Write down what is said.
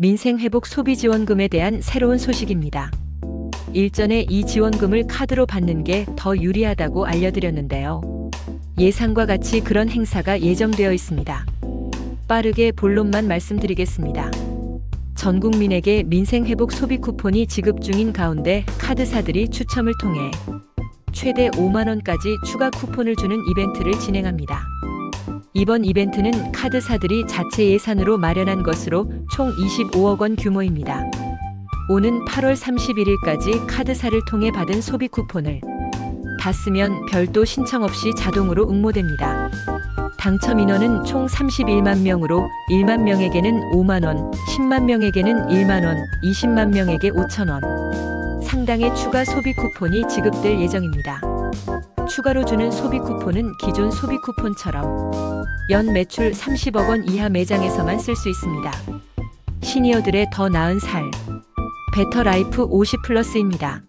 민생회복 소비지원금에 대한 새로운 소식입니다. 일전에 이 지원금을 카드로 받는 게 더 유리하다고 알려드렸는데요. 예상과 같이 그런 행사가 예정되어 있습니다. 빠르게 본론만 말씀드리겠습니다. 전 국민에게 민생회복 소비 쿠폰이 지급 중인 가운데 카드사들이 추첨을 통해 최대 5만원까지 추가 쿠폰을 주는 이벤트를 진행합니다. 이번 이벤트는 카드사들이 자체 예산으로 마련한 것으로 총 25억 원 규모입니다. 오는 8월 31일까지 카드사를 통해 받은 소비 쿠폰을 다 쓰면 별도 신청 없이 자동으로 응모됩니다. 당첨 인원은 총 31만 명으로 1만 명에게는 5만 원, 10만 명에게는 1만 원, 20만 명에게 5천 원. 상당의 추가 소비 쿠폰이 지급될 예정입니다. 추가로 주는 소비 쿠폰은 기존 소비 쿠폰처럼 연 매출 30억 원 이하 매장에서만 쓸 수 있습니다. 시니어들의 더 나은 살. 베터 라이프 50 플러스입니다.